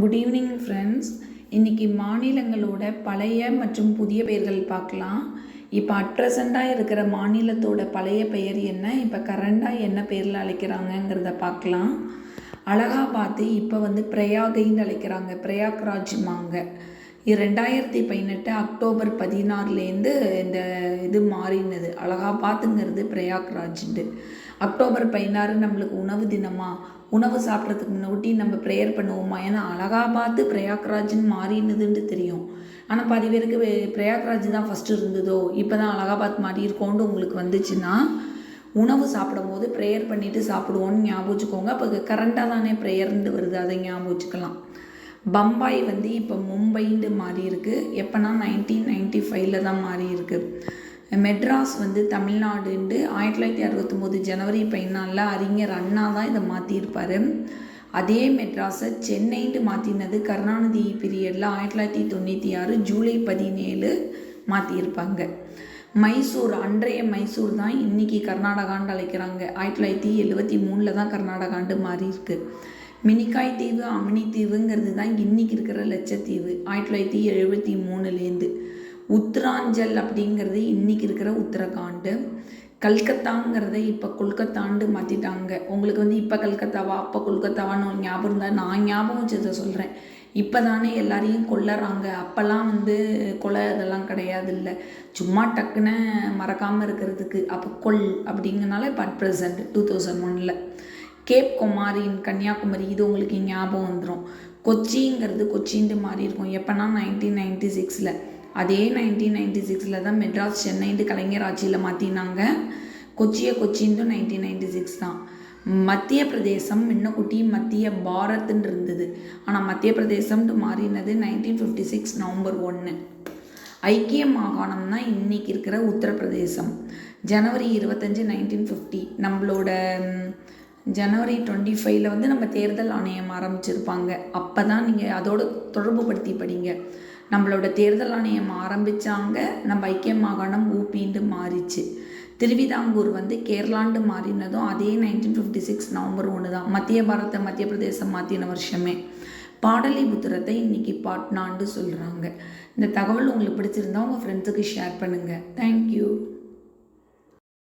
Good evening friends இன்றைக்கி மாநிலங்களோட பழைய மற்றும் புதிய பெயர்கள் பார்க்கலாம். இப்போ அட் இருக்கிற மாநிலத்தோட பழைய பெயர் என்ன? இப்போ கரண்டாக என்ன பேரில் அழைக்கிறாங்கங்கிறத பார்க்கலாம். அலகாபாத்து இப்போ வந்து பிரயாகைன்னு அழைக்கிறாங்க. பிரயாக்ராஜ்மாங்க ரெண்டாயிரத்தி பதினெட்டு அக்டோபர் பதினாறுலேருந்து இந்த இது மாறினது. அலகாபாத்துங்கிறது பிரயாக்ராஜ்ண்டு அக்டோபர் பதினாறு நம்மளுக்கு உணவு தினமா? உணவு சாப்பிட்றதுக்கு முன்னாடி நம்ம ப்ரேயர் பண்ணுவோமா? ஏன்னா அலகாபாத்து பிரயாக்ராஜ்னு மாறினதுன்ட்டு தெரியும். ஆனால் பாதி பேருக்கு பிரயாக்ராஜ் தான் ஃபஸ்ட்டு இருந்ததோ? இப்போ தான் அழகாக மாறி இருக்கோண்டு உங்களுக்கு வந்துச்சுன்னா உணவு சாப்பிடும்போது ப்ரேயர் பண்ணிவிட்டு சாப்பிடுவோன்னு ஞாபகம் வச்சுக்கோங்க. அப்போ கரண்டாக தானே ப்ரேயர்ன்ட்டு வருது. அதை ஞாபகம் வச்சுக்கலாம். பம்பாய் வந்து இப்போ மும்பைன்னு மாறி இருக்கு. எப்போனா நைன்டீன் நைன்டி ஃபைவ்ல தான் மாறி இருக்கு. மெட்ராஸ் வந்து தமிழ்நாடுண்டு. ஆயிரத்தி தொள்ளாயிரத்தி அறுபத்தொம்போது ஜனவரி பதினாலில் அறிஞர் அண்ணா தான் இதை மாற்றியிருப்பார் அதே மெட்ராஸை சென்னைன்னு மாற்றினது கருணாநிதி பீரியடில் ஆயிரத்தி தொள்ளாயிரத்தி தொண்ணூற்றி ஆறு ஜூலை பதினேழு மாற்றியிருப்பாங்க மைசூர் அன்றைய மைசூர் தான் இன்னைக்கு கர்நாடகான்னு அழைக்கிறாங்க. ஆயிரத்தி தொள்ளாயிரத்தி எழுபத்தி மூணில் தான் கர்நாடகாண்டு மாறிருக்கு மினிக்காய் தீவு அமினி தீவுங்கிறது தான் இன்னைக்கு இருக்கிற லட்சத்தீவு. ஆயிரத்தி தொள்ளாயிரத்தி எழுபத்தி மூணுலேருந்து உத்தராஞ்சல் அப்படிங்கிறது இன்னைக்கு இருக்கிற உத்தரகாண்டு. கல்கத்தாங்கிறத இப்போ கொல்கத்தாண்டு மாற்றிட்டாங்க உங்களுக்கு வந்து இப்போ கல்கத்தாவா அப்போ கொல்கத்தாவான்னு ஞாபகம் இருந்தால் நான் ஞாபகம் வச்சதை சொல்கிறேன் இப்போ தானே எல்லாரையும் கொல்லறாங்க. அப்போல்லாம் வந்து கொலை அதெல்லாம் கிடையாது இல்லை சும்மா டக்குன்னு மறக்காமல் இருக்கிறதுக்கு. அப்போ கொல் அப்படிங்கனால இப்போ அட் ப்ரெசண்ட் டூ தௌசண்ட் ஒனில் கேப் குமாரின் கன்னியாகுமரி இது உங்களுக்கு ஞாபகம் வந்துடும் கொச்சிங்கிறது கொச்சின்ட்டு மாறி இருக்கும். எப்போனா நைன்டீன் நைன்டி சிக்ஸில் அதே நைன்டீன் நைன்டி சிக்ஸில் தான் மெட்ராஸ் சென்னைன்ட்டு கலைஞர் ஆட்சியில் மாற்றினாங்க கொச்சியை கொச்சின்ட்டு நைன்டீன் நைன்டி சிக்ஸ் தான். மத்திய பிரதேசம் முன்னக்குட்டி மத்திய பாரத்ன்னு இருந்தது. ஆனால் மத்திய பிரதேசம்ட்டு மாறினது நைன்டீன் ஃபிஃப்டி சிக்ஸ் நவம்பர் ஒன்று ஐக்கிய மாகாணம் தான் இன்னைக்கு இருக்கிற உத்தரப்பிரதேசம். ஜனவரி இருபத்தஞ்சி நைன்டீன் ஃபிஃப்டி நம்மளோட ஜனவரி டுவெண்ட்டி ஃபைவ்ல வந்து நம்ம தேர்தல் ஆணையம் ஆரம்பிச்சிருப்பாங்க. அப்போ தான் நீங்கள் அதோடு தொடர்பு படுத்தி படிங்க. நம்மளோட தேர்தல் ஆணையம் ஆரம்பித்தாங்க நம்ம ஐக்கிய மாகாணம் ஊப்பின்ட்டு மாறிச்சு. திருவிதாங்கூர் வந்து கேரளாண்டு மாறினதும் அதே நைன்டீன் ஃபிஃப்டி சிக்ஸ் நவம்பர் ஒன்று தான் மத்திய பாரத மத்திய பிரதேசம் மாற்றின வருஷமே. பாடலிபுத்திரத்தை இன்னைக்கு பாட்னான்னு சொல்கிறாங்க இந்த தகவல் உங்களுக்கு பிடிச்சிருந்தா உங்கள் ஃப்ரெண்ட்ஸுக்கு ஷேர் பண்ணுங்கள் தேங்க்யூ